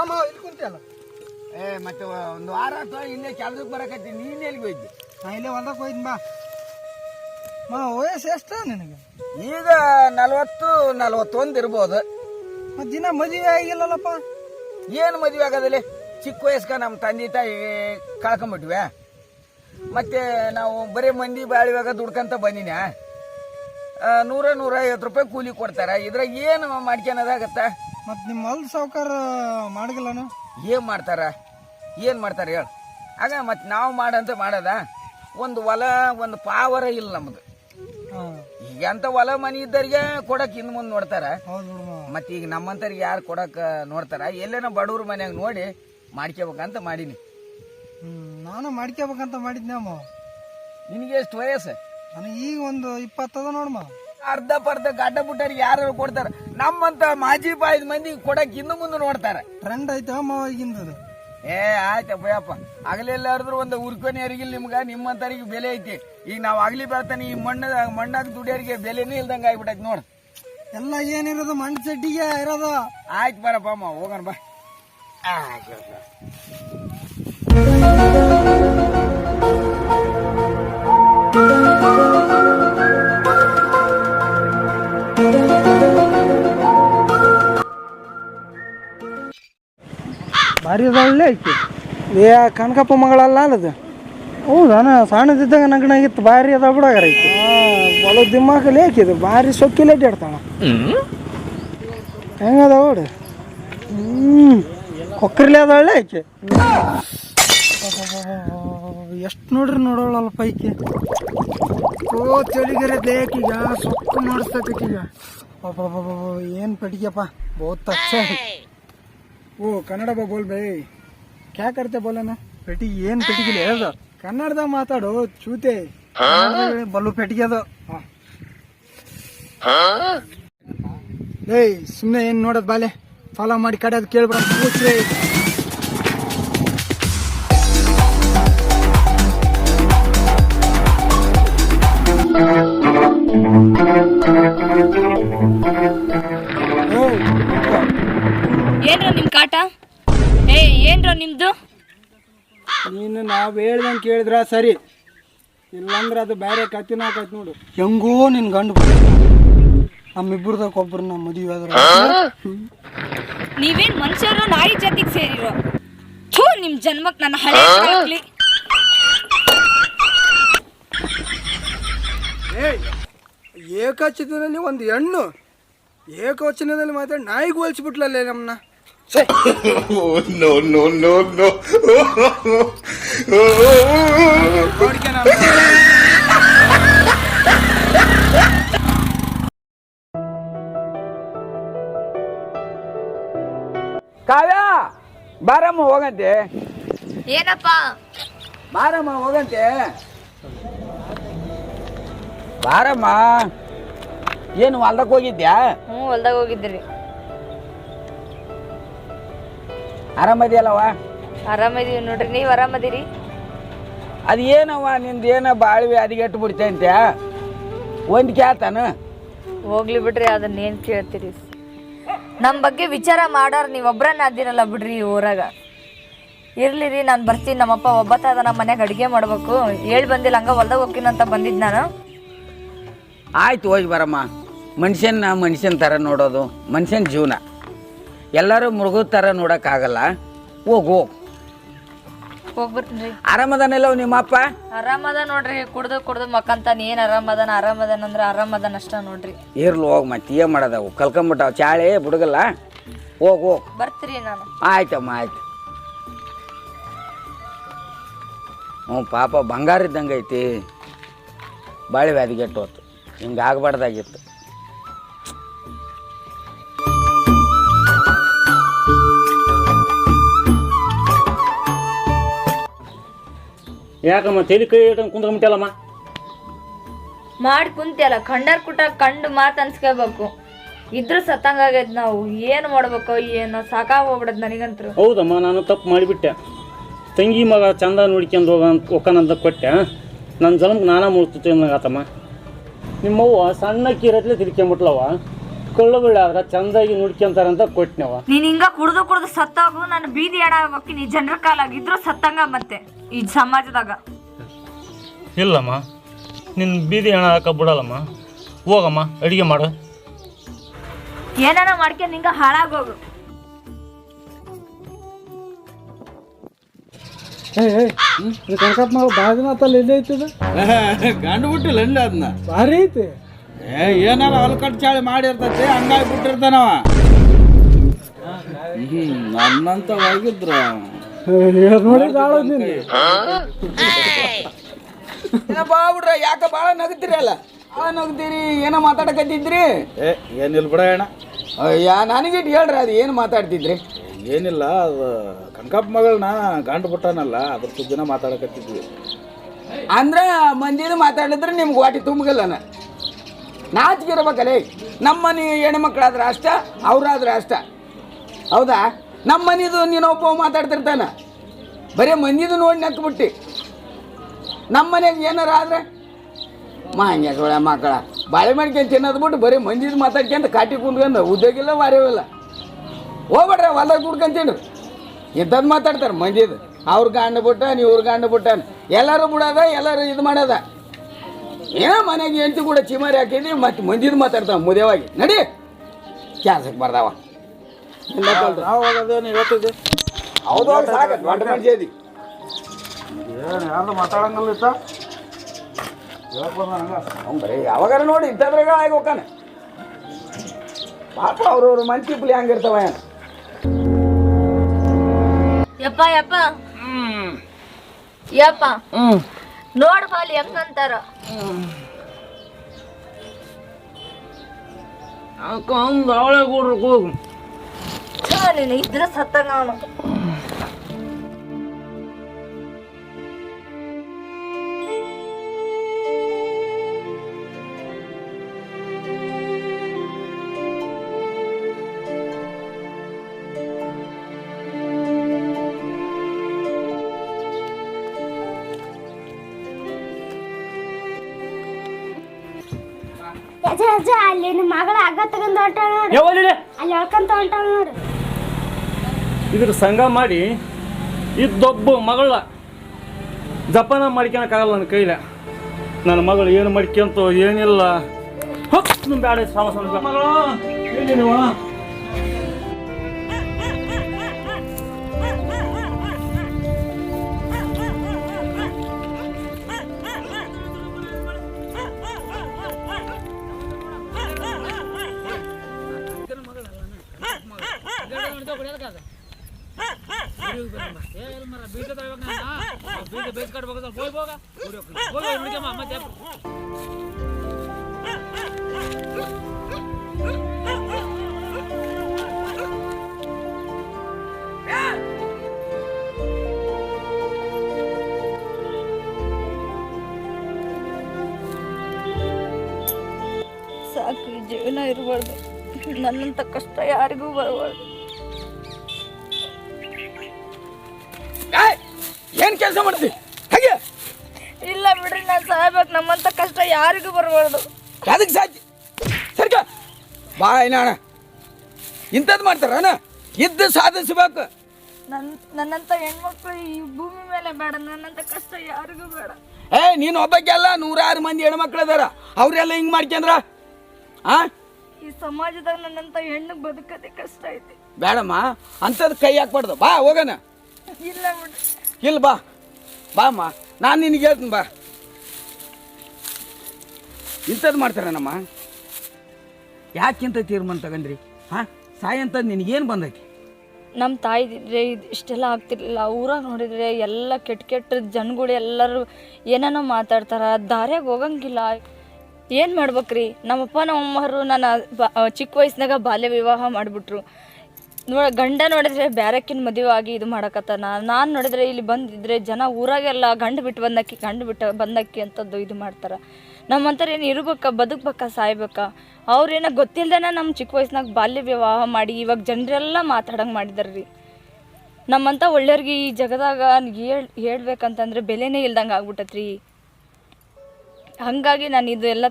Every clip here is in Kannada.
ಯಾಕೋ ಮಾವ ಇಲ್ಲಿ ಕುಂತಿಯಲ್ಲ. ಏ ಮತ್ತೆ ಒಂದು ವಾರ ಅಥವಾ ಇಲ್ಲೇ ಕೆಲಸಕ್ಕೆ ಬರಕತ್ತಿ ನೀನು ಎಲ್ಲಿಗೆ ಹೋಯ್ತಿ ನಾ ಇಲ್ಲೇ ಹೊಲ್ದಕ್ಕೆ ಹೋಯ್ತೀನಿ ಬಾ ಮಾವ ವಯಸ್ಸು ಎಷ್ಟು ನಿನಗೆ? ಈಗ ನಲ್ವತ್ತು ನಲ್ವತ್ತೊಂದು ಇರ್ಬೋದು. ಮತ್ತೆ ದಿನ ಮದುವೆ ಆಗಿಲ್ಲಲ್ಲಪ್ಪ? ಏನು ಮದುವೆ ಆಗೋದಲ್ಲಿ? ಚಿಕ್ಕ ವಯಸ್ಕ ನಮ್ಮ ತಂದೆ ತಾಯಿ ಕಳ್ಕೊಂಬಿಟ್ವಿ. ಮತ್ತೆ ನಾವು ಬರೀ ಮಂದಿ ಬಾಳಿವಾಗ ದುಡ್ಕಂತ ಬಂದಿನ. ನೂರ ನೂರ ಐವತ್ತು ರೂಪಾಯಿ ಕೂಲಿ ಕೊಡ್ತಾರ. ಇದ್ರಾಗ ಏನು ಮಾಡ್ಕೊಳೋದಾಗತ್ತ ಮತ್ತೆ ನಿಮ್ಮ ಹೊಲ್ದ ಸಾವುಕಾರ ಮಾಡಿಲ್ಲನು ಏನ್ ಮಾಡ್ತಾರ? ಏನ್ ಮಾಡ್ತಾರ ಹೇಳ. ಆಗ ಮತ್ತೆ ನಾವು ಮಾಡಂತ ಮಾಡದ ಒಂದು ಹೊಲ ಒಂದು ಪಾವರ ಇಲ್ಲ ನಮ್ದು. ಈಗ ಅಂತ ಹೊಲ ಮನಿ ಇದ್ದರಿಗೆ ಕೊಡಕ್ ಇನ್ನು ಮುಂದೆ ನೋಡ್ತಾರ. ಹೌದು ಮತ್ತೆ ಈಗ ನಮ್ಮಂತರಿಗೆ ಯಾರು ಕೊಡಕ್ ನೋಡ್ತಾರ ಎಲ್ಲೇನ ಬಡವ್ರ ಮನ್ಯಾಗ ನೋಡಿ ಮಾಡ್ಕೋಬೇಕಂತ ಮಾಡೀನಿ. ನಾನು ಮಾಡ್ಕೋಬೇಕಂತ ಮಾಡಿದ್ನಮ್ಮ ನಿನಗೆ ಎಷ್ಟು ವಯಸ್ಸು? ನನಗೆ ಈಗ ಒಂದು ಇಪ್ಪತ್ತದ ನೋಡಮ್ಮ ಅರ್ಧ ಪರ್ಧ ಗಡ್ಡ ಬುಟ್ಟರಿಗೆ ಯಾರು ಕೊಡ್ತಾರ? ನಮ್ಮಂತ ಮಾಜಿ ಬಾಯ್ದ ಮಂದಿ ಕೊಡಕ್ ಇನ್ನು ಮುಂದೆ ನೋಡ್ತಾರ. ಟ್ರೆಂಡ್ ಐತೆ ಮಾವ ಈಗಿಂದದು ಏ ಆಯ್ತಪ್ಪ ಯಪ್ಪ ಹಗಲೆಲ್ಲಾರ್ದ್ರು ಒಂದು ಉರ್ಕೊನೆ ಅರಿಗಿಲ್ಲ ನಿಮ್ಗ ನಿಮ್ಮಂತರಿಗೆ ಬೆಲೆ ಐತಿ. ಈಗ ನಾವು ಆಗ್ಲಿ ಬರ್ತಾನೆ ಈ ಮಣ್ಣ ಮಣ್ಣಾಗ ದುಡಿಯೋರಿಗೆ ಬೆಲೆನೇ ಇಲ್ದಂಗ ಆಗ್ಬಿಟ್ಟೈತಿ ನೋಡ್. ಎಲ್ಲ ಏನಿರೋದು ಮಣ್ಣು ಚಡ್ಡಿಗೆ ಇರೋದು. ಆಯ್ತು ಬರಪ್ಪ ಅಮ್ಮ ಹೋಗೋಣ ಬಾ. ಆಯ್ತು ಆಯ್ತ್. ಭಾರಿ ಐತಿ ಏ ಕನಕಪ್ಪ ಮಗಳಲ್ಲ ಅಲ್ಲದು? ಹೌದಾನ ಸಣ್ಣದಿದ್ದಾಗ ನಗಣಾಗಿತ್ತು ಭಾರಿ ಅದ ಬಿಡಾಗರ ಐತಿ ಬಲ ದಿಮಾಕಲ್ಲಿ ಹಾಕಿದು ಭಾರಿ ಸೊಕ್ಕಿಲ್ಲ ಅಡ್ಡಾಡ್ತಾಳ ಹೆಂಗದ ನೋಡು ಹ್ಞೂ ಕೊಕ್ಕರ್ಲಿ ಅದಾಳೆ ಆಕೆ. ಎಷ್ಟು ನೋಡ್ರಿ ನೋಡೋಳಲ್ಲ ಪೈಕಿ. ಓ ಚಳಿಗರೆ ದೇಹಕ್ಕೀಗ ಸೊಕ್ಕು ಮಾಡಿಸ್ತೈತಿ ಈಗ ಏನು ಪೆಟ್ಟಿಗೆಪ್ಪ? ಬಹುತ್ ಅಚ್ಚ है। ಓ ಕನ್ನಡ ಬಾ ಬೋಲ್ ಬೈ. ಕ್ಯಾ ಕರ್ತೆ ಬೋಲನ? ಪೆಟಿ ಏನ್ ಪೆಟಿಗಿಲ್ಲ ಹೇಳ್ದ? ಕನ್ನಡದ ಮಾತಾಡು ಚೂತೆ. ಬಲ್ಲು ಪೆಟಿಗೆ ಅದು. ಏಯ್ ಸುಮ್ಮನೆ ಏನ್ ನೋಡೋದ್ ಬಾಲೆ? ಫಾಲೋ ಮಾಡಿ ಕಡೆಯದು ಕೇಳ್ಬಿಡ ಕಾಟ ಏ ಏನ್ರ ನಿಮ್ದು? ನೀನು ನಾವು ಹೇಳ್ದಂಗೆ ಕೇಳಿದ್ರ ಸರಿ. ಇಲ್ಲಂದ್ರ ಅದು ಬೇರೆ ಕತ್ತಿನ ಆಕೈತೆ ನೋಡು. ಹೆಂಗೋ ನಿನ್ ಗಂಡು ನಮ್ಮಿಬ್ಬರದಾಗ ನಮ್ಮ ಮದುವೆ ಆದ್ರೆ ನೀವೇನ್ ಮನುಷ್ಯರು ನಾಯಿ ಜಾತಿಗೆ ಸೇರಿರೋ? ಥೂ ನಿಮ್ ಜನ್ಮಕ್ ನನ್ನ ಹಳೆ ಆಗ್ಲಿ. ಏಯ್ ಏಕವಚನದಲ್ಲಿ ಒಂದು ಹೆಣ್ಣು. ಏಕವಚನದಲ್ಲಿ ಮಾತಾಡಿ ನಾಯಿಗೆ ಹೋಲಿಸ್ಬಿಟ್ಲಲ್ಲೇ ನಮ್ಮನ್ನ no, no, no, no. ಕಾವ್ಯ ಬಾರಮ್ಮ ಹೋಗಂತೆ. ಏನಪ್ಪ? ಬಾರಮ್ಮ ಹೋಗಂತೆ. ಬಾರಮ್ಮ ಏನು ಹೊಲ್ದಕ್ಕೆ ಹೋಗಿದ್ಯಾ? ಹ್ಞೂ ಹೊಲ್ದಾಗ ಹೋಗಿದ್ರಿ ಆರಾಮದಿಯಲ್ಲವ ಆರಾಮದೀವಿ ನೋಡ್ರಿ ನೀವು ಆರಾಮದಿರಿ? ಅದು ಏನವ್ವ ನಿಂದು ಏನೋ ಬಾಳ್ವೆ ವ್ಯಾಧಿಗೆಟ್ಟು ಬಿಡ್ತಂತೆ ಒಂದು ಕ್ಯಾತಾನ ಹೋಗ್ಲಿ ಬಿಡ್ರಿ ಅದನ್ನ ಏನ್ ಕೇಳ್ತೀರಿ? ನಮ್ಮ ಬಗ್ಗೆ ವಿಚಾರ ಮಾಡಾರ ನೀವು ಒಬ್ರನ್ನ ಅದಿರಲ್ಲ ಬಿಡ್ರಿ ಈ ಊರಾಗ. ಇರ್ಲಿ ರೀ ನಾನು ಬರ್ತೀನಿ ನಮ್ಮಪ್ಪ ಒಬ್ಬತ್ತ ಅದ ನಮ್ಮ ಮನ್ಯಾಗ ಅಡಿಗೆ ಮಾಡ್ಬೇಕು. ಹೇಳಿ ಬಂದಿಲ್ಲ ಹಂಗ ಹೊಲ್ದಾಗ ಹೋಗ್ತೀನಂತ ಬಂದಿದ್ ನಾನು. ಆಯ್ತು ಹೋಗಿ ಬರಮ್ಮ. ಮನುಷ್ಯನ ಮನುಷ್ಯನ ಥರ ನೋಡೋದು ಮನುಷ್ಯನ ಜೀವನ. ಎಲ್ಲರೂ ಮೃಗದ ಥರ ನೋಡೋಕ್ಕಾಗಲ್ಲ. ಹೋಗು ಹೋಗು. ಹೋಗ್ಬರ್ತೀನಿ ಆರಾಮದಾನೆಲ್ಲ ನಿಮ್ಮಪ್ಪ? ಆರಾಮದ ನೋಡ್ರಿ ಕುಡ್ದು ಕುಡ್ದು ಮಕ್ಕಂತಾನ ಏನ್ ಆರಾಮದನ? ಆರಾಮದನ ಅಂದ್ರ ಆರಾಮದನ ಅಷ್ಟ ನೋಡ್ರಿ. ಇರ್ಲಿ ಹೋಗಿ ಮತ್ತೆ ಏನು ಮಾಡೋದವು? ಕಲ್ಕೊಂಬಿಟ್ಟಾವ ಚಾಳೆ ಬುಡಗಲ್ಲ? ಹೋಗು ಹೋಗು. ಬರ್ತೀರಿ ನಾನು. ಆಯ್ತಮ್ಮ ಆಯ್ತು. ಹ್ಞೂ ಪಾಪ ಬಂಗಾರ ಇದ್ದಂಗೈತಿ. ಬಾಳಿ ವ್ಯಾಧಿಗೆಟ್ಟು ಹೋತು ಹಿಂಗೆ ಆಗಬಾರ್ದಾಗಿತ್ತು ಯಾಕಮ್ಮ ತೆಲಿ ಕೈ ಇಟ್ಕೊಂಡು ಕುಂದ್ಕೊಂಬಿಟ್ಟಲ್ಲಮ್ಮ ಮಾಡಿ ಕುಂತಿಯಲ್ಲ ಕಂಡರ್ ಕುಟ ಕಂಡು ಮಾತು ಅನ್ಸ್ಕೋಬೇಕು ಇದ್ರ ಸತ್ತಂಗಾಗೈತ್ ನಾವು. ಏನು ಮಾಡ್ಬೇಕು ಏನೋ ಸಾಕಾಗ ಹೋಗ್ಬಿಡದ್ ನನಗಂತೂ ಹೌದಮ್ಮ ನಾನು ತಪ್ಪು ಮಾಡಿಬಿಟ್ಟೆ. ತಂಗಿ ಮಗ ಚಂದ ನೋಡ್ಕೊಂಡು ಹೋಗ ಒಕ್ಕನಂತ ಕೊಟ್ಟೆ. ನನ್ನ ಜನ್ಮಕ್ಕೆ ನಾನಾ ಮುಳ್ತು ಆತಮ್ಮ. ನಿಮ್ಮವ್ವ ಸಣ್ಣ ಇರತ್ಲೆ ತಿರ್ಕೊಂಬಿಟ್ಲವ ಕೊಳ್ಳಬಳ್ಳಿ ಆದ್ರೆ ಚಂದಾಗಿ ನೋಡ್ಕೊಂತಾರಂತ ಕೊಟ್ನವ. ನೀನ್ ಹಿಂಗ ಕುಡ್ದು ಕುಡ್ದು ಸತ್ತಾಗು ನಾನು ಬೀದಿ ಎಡ ನೀ ಜನರ ಕಾಲಾಗಿದ್ರು ಸತ್ತಂಗ ಮತ್ತೆ ಈ ಸಮಾಜದಾಗ. ಇಲ್ಲಮ್ಮ ನಿನ್ನ ಬೀದಿ ಹಣ ಹಾಕ ಬಿಡಲ್ಲಮ್ಮ. ಹೋಗಮ್ಮ ಅಡಿಗೆ ಮಾಡು. ಏನಾನ ಮಾಡ್ಕೊಂಡು ಹಿಂಗ. ಹಾಳಾಗೋಗು ಕನಕಪ್ಪ ದಿನ ಆತಲ್ಲ ಎಲ್ಲೇ ಐತದ ಗಂಡು ಬಿಟ್ಟಿಲ್ಲ ಅಂದ ಅದನ್ನ ಭಾರಿ ಐತಿ. ಏ ಏನಾರ ಹೊಲ್ಕಟ್ ಚಾಳಿ ಮಾಡಿರ್ತೈತಿ ಹಂಗಾಗಿ ಬಿಟ್ಟಿರ್ತಾನವ ನನ್ನಂತ ಹೋಗಿದ್ರ ನೀನು? ಬಾಬಿಡ್ರ ಯಾಕ ಬಾಳ ನಗತೀರಿ ಅಲ್ಲ? ಭಾಳ ನಗ್ತೀರಿ ಏನೋ ಮಾತಾಡಕತ್ತಿದ್ರಿ? ಏ ಏನಿಲ್ಲ ಬಿಡ ಅಣ್ಣ. ಯಾ ನನಗಿಟ್ಟು ಹೇಳ್ರಿ ಅದು ಏನು ಮಾತಾಡ್ತಿದ್ರಿ? ಏನಿಲ್ಲ ಅದು ಕನಕಪ್ಪ ಮಗಳನ್ನ ಗಂಡು ಬಿಟ್ಟಾನಲ್ಲ ಅದ್ರ ಸುದ್ದಿನ ಮಾತಾಡಕತ್ತಿದ್ವಿ. ಅಂದ್ರೆ ಮಂದಿನ ಮಾತಾಡಿದ್ರೆ ನಿಮ್ಗೆ ವಾಟಿ ತುಂಬಗಲ್ಲನ? ನಾಚಿಗಿರ್ಬೇಕಲ್ಲೇ ನಮ್ಮ ಮನೆ ಹೆಣ್ಮಕ್ಳಾದ್ರೆ ಅಷ್ಟ, ಅವ್ರಾದ್ರೆ ಅಷ್ಟ. ಹೌದಾ? ನಮ್ಮ ಮನಿದು ನೀನೊಬ್ಬ ಮಾತಾಡ್ತಿರ್ತಾನ. ಬರೀ ಮಂದಿದು ನೋಡಿ ನಕ್ಬಿಟ್ಟು. ನಮ್ಮ ಮನೆಗೆ ಏನಾರ ಆದ್ರೆ ಮಾಂಗ್ಯ ಸೊಳ್ಳೆ ಮಕ್ಕಳ. ಬಾಳೆ ಮಾಡ್ಕೊಂಡು ತಿನ್ನೋದು ಬಿಟ್ಟು ಬರೀ ಮಂದಿದು ಮಾತಾಡ್ಕೊಂಡು ಕಾಟಿ ಕುಂದ್ಕೊಂಡು ಉದ್ಯೋಗಿಲ್ಲ ವಾರ್ಯವಿಲ್ಲ ಹೋಗ್ಬೇಡ್ರಿ ಹೊಲ ಕುಡ್ಕೊಂತೀನಿ ಇಂಥದ್ದು ಮಾತಾಡ್ತಾರೆ ಮಂದಿದು. ಅವ್ರ ಗಂಡ ಬಿಟ್ಟ ನೀವು ಇವ್ರ ಗಂಡ ಬಿಟ್ಟಾನ. ಎಲ್ಲರೂ ಬಿಡೋದ, ಎಲ್ಲರೂ ಇದು ಮಾಡೋದ. ಏನೋ ಮನೆಗೆ ಹೆಂಡತಿ ಕೂಡ ಚಿಮಾರಿ ಹಾಕಿದ್ವಿ ಮತ್ತೆ ಮಂದಿದು ಮಾತಾಡ್ತಾವ ಮುದೇವಾಗಿ ನಡಿ. ಕ್ಯಾನ್ಸಕ್ಕೆ ಬರ್ದಾವ. ನಾವು ಹೋಗೋದೇನು ಹೇಳ್ತಿದ್ದೆ ಹೌದು ಸಾಕು. ದೊಡ್ಡ ಮನುಷ್ಯ ಇದಿ. ಏನು ಯಾರ್ದು ಮಾತಾಡಂಗಲ್ಲ ಇತ್ತ? ಹೇಳಕ್ ಬಂದ ಹಂಗ? ಅವ್ನು ಬರೀ ಯಾವಾಗಾರ ನೋಡಿ ಇಂಥದ್ರಾಗ ಆಗಿ ಹೋಗ್ತಾನೆ. ಪಾಪ ಅವ್ರವ್ರ ಮನ್ಸಿ ಪುಲಿ ಹಂಗಿರ್ತಾವ ಏನು? ಯಪ್ಪ ಯಪ್ಪ. ಯಪ್ಪ. ನೋಡ್ ಬಾಲಿ ಹೆಂಗಂತಾರ ಅವಳೆ ಹೋಗು ಛೆ, ನೀನು ಇದ್ರೆ ಸತ್ತಂಗ ಅವನು ಅಜ್ಜ ಅಜ್ಜ ಅಲ್ಲಿ ನಿಮ್ಮ ಮಗಳ ಹಗ್ಗ ತಗೊಂಡ್ ಹೊಂಟಾಳ ಯಾವಲ್ಲಿ ಅಲ್ಲಿ ಹೇಳ್ಕೊಂತ ಹೊಂಟಾಳ ನೋಡ್ರಿ ಇದ್ರ ಸಂಘ ಮಾಡಿ ಇದ್ದೊಬ್ಬ ಮಗಳ ಜಪಾನ ಮಾಡ್ಕೊಳಕ್ಕಾಗಲ್ಲ ನನ್ನ ಕೈಲ. ನನ್ನ ಮಗಳು ಏನು ಮಾಡ್ಕೊಂತ ಏನಿಲ್ಲ. ಹೊತ್ ಬ್ಯಾಡ ಸಾಮಸ ಮಗಳು ಸಾಕು ಜೀವನ ಇರಬಾರ್ದು. ನನ್ನಂತ ಕಷ್ಟ ಯಾರಿಗೂ ಬರಬಾರ್ದು. ಏನು ಕೆಲಸ ಮಾಡ್ತಿ? ಹಾಗೆ? ಇಲ್ಲ ಬಿಡ್ರಿ ನಾನು ಸಾಯ್ಬೇಕು. ನಮ್ಮಂತ ಕಷ್ಟ ಯಾರಿಗೂ ಬರಬಾರ್ದು. ಅದಕ್ಕೆ ಸಾಧ್ಯ? ಸರಿಕ? ಬಾ ಅಣ್ಣ. ಇಂಥದ್ದು ಮಾಡ್ತಾರಣ್ಣ ಇದ್ದು ಸಾಧಿಸ್ಬೇಕು. ನನ್ ನನ್ನಂತ ಹೆಣ್ಮಕ್ಳು ಈ ಭೂಮಿ ಮೇಲೆ ಬೇಡ. ನನ್ನಂತ ಕಷ್ಟ ಯಾರಿಗೂ ಬೇಡ. ಏ ನೀನು ಒಬ್ಬಕ್ಕೆ ಅಲ್ಲ ನೂರಾರು ಮಂದಿ ಹೆಣ್ಮಕ್ಳು ಅದಾರ. ಅವರೆಲ್ಲ ಹಿಂಗೆ ಮಾಡ್ಕೊಂಡ್ರ? ಆ? ಈ ಸಮಾಜದಾಗ ನನ್ನಂತ ಹೆಣ್ಣು ಬದುಕದೆ ಕಷ್ಟ ಐತಿ. ಬೇಡಮ್ಮ ಅಂಥದ್ದು ಕೈ ಹಾಕ್ಬಾರ್ದು. ಬಾ ಹೋಗೋಣ. ಇಲ್ಲ ಬಿಡ್ರಿ. ಇಲ್ಲ ಬಾ. ಬಾಮ್ಮ ನಾನು ನಿನಗೆ ಹೇಳ್ತೀನಿ ಬಾ. ಇಂಥದ್ದು ಯಾಕೆ ಯಾಕಿಂತ ತೀರ್ಮಾನ ತಗೊಂಡ್ರಿ? ಹಾಂ ಸಾಯಂಥದ್ದು ನಿನಗೇನು ಬಂದೈತಿ? ನಮ್ಮ ತಾಯಿದ್ರೆ ಇದು ಇಷ್ಟೆಲ್ಲ ಆಗ್ತಿರ್ಲಿಲ್ಲ. ಊರಾಗ ನೋಡಿದರೆ ಎಲ್ಲ ಕೆಟ್ಟ ಕೆಟ್ಟ ಜನಗಳು ಎಲ್ಲರೂ ಏನೇನೋ ಮಾತಾಡ್ತಾರ. ದಾರ್ಯಾಗ ಹೋಗಂಗಿಲ್ಲ. ಏನು ಮಾಡ್ಬೇಕ್ರಿ? ನಮ್ಮಪ್ಪ, ನಮ್ಮಮ್ಮರು ನನ್ನ ಬ- ಚಿಕ್ಕ ವಯಸ್ಸಿನಾಗ ಬಾಲ್ಯ ವಿವಾಹ ಮಾಡಿಬಿಟ್ರು. ನೋಡ, ಗಂಡ ನೋಡಿದ್ರೆ ಬ್ಯಾರಕ್ಕಿನ ಮದುವೆ ಆಗಿ ಇದು ಮಾಡಕತ್ತಾನ. ನಾನು ನೋಡಿದ್ರೆ ಇಲ್ಲಿ ಬಂದಿದ್ರೆ ಜನ ಊರಾಗೆಲ್ಲ ಗಂಡು ಬಿಟ್ಟು ಬಂದಕ್ಕಿ, ಗಂಡು ಬಿಟ್ಟು ಬಂದಕ್ಕಿ ಅಂತದ್ದು ಇದು ಮಾಡ್ತಾರೆ. ನಮ್ಮಂಥವ್ರು ಏನು ಇರ್ಬೇಕಾ, ಬದುಕ್ಬೇಕಾ, ಸಾಯ್ಬೇಕಾ? ಅವ್ರೇನೋ ಗೊತ್ತಿಲ್ಲದೇನ ನಮ್ಮ ಚಿಕ್ಕ ವಯಸ್ಸಿನಾಗ ಬಾಲ್ಯ ವಿವಾಹ ಮಾಡಿ ಇವಾಗ ಜನರೆಲ್ಲ ಮಾತಾಡಂಗೆ ಮಾಡಿದಾರೆ ರೀ. ನಮ್ಮಂಥ ಒಳ್ಳೆಯವ್ರಿಗೆ ಈ ಜಗದಾಗ ಹೇಳ್ ಹೇಳ್ಬೇಕಂತಂದ್ರೆ ಬೆಲೆನೇ ಇಲ್ದಂಗೆ ಆಗ್ಬಿಟ್ಟತ್ರಿ. ಹಾಗಾಗಿ ನಾನು ಇದು ಎಲ್ಲ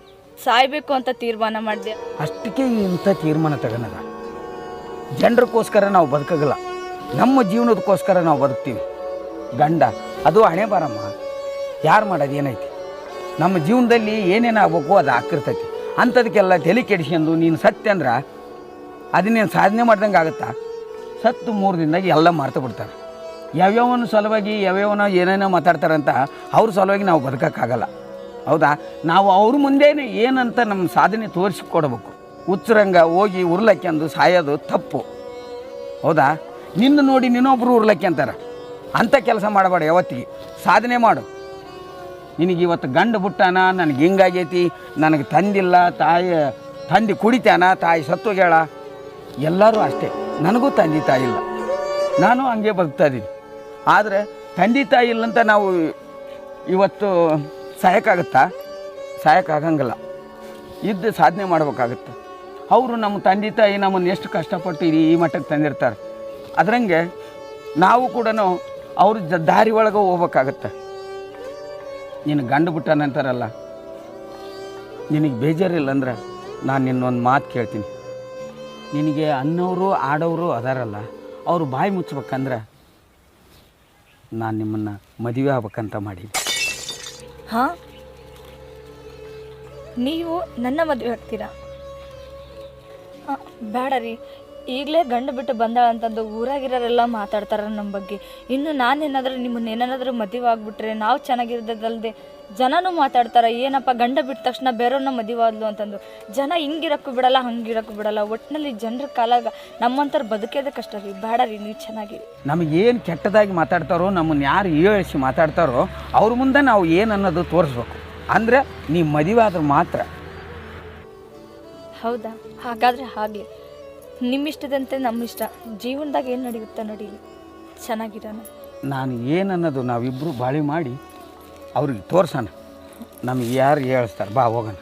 ಸಾಯ್ಬೇಕು ಅಂತ ತೀರ್ಮಾನ ಮಾಡಿದೆ. ಅಷ್ಟಕ್ಕೆ ಇಂಥ ತೀರ್ಮಾನ ತಗೊಳದ ಜನರಕ್ಕೋಸ್ಕರ ನಾವು ಬದುಕಾಗಲ್ಲ. ನಮ್ಮ ಜೀವನದಕ್ಕೋಸ್ಕರ ನಾವು ಬದುಕ್ತೀವಿ. ಗಂಡ, ಅದು ಹಣೆ ಬಾರಮ್ಮ. ಯಾರು ಮಾಡೋದು ಏನೈತಿ? ನಮ್ಮ ಜೀವನದಲ್ಲಿ ಏನೇನು ಆಗ್ಬೇಕು ಅದು ಆಗ್ತಿರ್ತೈತಿ ಅಂಥದಕ್ಕೆಲ್ಲ ತಲೆ ಕೆಡಿಸ್ಕೊಂಡು ನೀನು ಸತ್ಯ ಅಂದ್ರೆ ಅದನ್ನೇನು ಸಾಧನೆ ಮಾಡ್ದಂಗೆ ಆಗುತ್ತಾ? ಸತ್ತು ಮೂರು ದಿನದಾಗ ಎಲ್ಲ ಮಾರ್ತು ಬಿಡ್ತಾರೆ. ಯಾವ್ಯಾವನ ಸಲುವಾಗಿ ಯಾವ್ಯಾವನ ಏನೇನೋ ಮಾತಾಡ್ತಾರಂತ ಅವ್ರ ಸಲುವಾಗಿ ನಾವು ಬದುಕೋಕ್ಕಾಗಲ್ಲ. ಹೌದಾ? ನಾವು ಅವ್ರ ಮುಂದೆನೇ ಏನಂತ ನಮ್ಮ ಸಾಧನೆ ತೋರಿಸಿಕೊಡ್ಬೇಕು ಹುಚ್ಚರಂಗ ಹೋಗಿ ಉರ್ಲಕ್ಕೆಂದು ಸಾಯೋದು ತಪ್ಪು. ಹೌದಾ? ನಿನ್ನ ನೋಡಿ ನಿನ್ನೊಬ್ಬರು ಉರ್ಲಕ್ಕೆ ಅಂತಾರೆ. ಅಂಥ ಕೆಲಸ ಮಾಡಬೇಡ ಯಾವತ್ತಿಗೆ. ಸಾಧನೆ ಮಾಡು. ನಿನಗೆ ಇವತ್ತು ಗಂಡು ಬಿಟ್ಟಾನ ನನಗೆ ಹಿಂಗಾಗೈತಿ, ನನಗೆ ತಂದಿಲ್ಲ, ತಾಯಿ, ತಂದು ಕುಡಿತಾನ, ತಾಯಿ ಸತ್ತೋಗ್ಯಾಳ ಎಲ್ಲರೂ ಅಷ್ಟೇ. ನನಗೂ ತಂದೆ ತಾಯಿ ಇಲ್ಲ. ನಾನು ಹಂಗೆ ಬದುಕ್ತಾ ಇದ್ದೀನಿ. ಆದರೆ ತಂದೆ ತಾಯಿ ಇಲ್ಲಂತ ನಾವು ಇವತ್ತು ಸಹಾಯಕ್ಕಾಗತ್ತಾ ಸಾಯಕ್ಕಾಗಂಗಿಲ್ಲ. ಇದ್ದು ಸಾಧನೆ ಮಾಡ್ಬೇಕಾಗತ್ತೆ. ಅವರು ನಮ್ಮ ತಂದೆ ತಾಯಿ ನಮ್ಮನ್ನು ಎಷ್ಟು ಕಷ್ಟಪಟ್ಟು ಈ ಮಟ್ಟಕ್ಕೆ ತಂದಿರ್ತಾರೆ. ಅದರಂಗೆ ನಾವು ಕೂಡ ಅವ್ರ ಜ ದಾರಿ ಒಳಗೆ ಹೋಗ್ಬೇಕಾಗತ್ತೆ. ನಿನ್ನ ಗಂಡು ಬಿಟ್ಟನಂತಾರಲ್ಲ ನಿನಗೆ ಬೇಜಾರಿಲ್ಲ ಅಂದ್ರೆ ನಾನು ನಿನ್ನೊಂದು ಮಾತು ಕೇಳ್ತೀನಿ. ನಿನಗೆ ಅನ್ನೋರು ಆಡೋರು ಅದಾರಲ್ಲ, ಅವರು ಬಾಯಿ ಮುಚ್ಚಬೇಕಂದ್ರೆ ನಾನು ನಿಮ್ಮನ್ನು ಮದುವೆ ಆಗ್ಬೇಕಂತ ಮಾಡೀನಿ. ಹಾಂ? ನೀವು ನನ್ನ ಮದುವೆ ಆಗ್ತೀರಾ? ಬೇಡ ರೀ. ಈಗಲೇ ಗಂಡು ಬಿಟ್ಟು ಬಂದಾಳ ಅಂತಂದು ಊರಾಗಿರೋರೆಲ್ಲ ಮಾತಾಡ್ತಾರ ನಮ್ಮ ಬಗ್ಗೆ. ಇನ್ನು ನಾನೇನಾದರೂ ನಿಮ್ಮನ್ನ ಏನಾದರೂ ಮದುವೆ ನಾವು ಚೆನ್ನಾಗಿರೋದಲ್ಲದೆ ಜನನೂ ಮಾತಾಡ್ತಾರ, ಏನಪ್ಪ ಗಂಡ ಬಿಟ್ಟ ತಕ್ಷಣ ಬೇರೆಯವ್ರನ್ನ ಮದುವೆ ಆದ್ಲು ಅಂತಂದು. ಜನ ಹಿಂಗಿರಕ್ಕೂ ಬಿಡಲ್ಲ, ಹಂಗಿರಕ್ಕೂ ಬಿಡಲ್ಲ. ಒಟ್ಟಿನಲ್ಲಿ ಜನರ ಕಾಲಾಗ ನಮ್ಮಂಥವ್ರು ಬದುಕೋದೇ ಕಷ್ಟ ರೀ. ಬೇಡ ರೀ, ನೀವು ಚೆನ್ನಾಗಿರಿ. ಏನು ಕೆಟ್ಟದಾಗಿ ಮಾತಾಡ್ತಾರೋ ನಮ್ಮನ್ನು ಯಾರು ಏಳಿಸಿ ಮಾತಾಡ್ತಾರೋ, ಅವ್ರ ಮುಂದೆ ನಾವು ಏನು ಅನ್ನೋದು ತೋರಿಸ್ಬೇಕು. ಅಂದರೆ ನೀವು ಮದುವೆ ಆದ್ರೆ ಮಾತ್ರ. ಹೌದಾ? ಹಾಗಾದರೆ ಹಾಗೆ. ನಿಮ್ಮಿಷ್ಟದಂತೆ ನಮ್ಮ ಇಷ್ಟ ಜೀವನದಾಗ ಏನು ನಡೆಯುತ್ತೆ ನೋಡಿ. ಚೆನ್ನಾಗಿರೋಣ. ನಾನು ಏನನ್ನೋದು ನಾವಿಬ್ಬರು ಬಾಳಿ ಮಾಡಿ, ಅವ್ರಿಗೆ ತೋರ್ಸೋಣ. ನಮಗೆ ಯಾರು ಹೇಳ್ತಾರೆ, ಬಾ ಹೋಗೋಣ.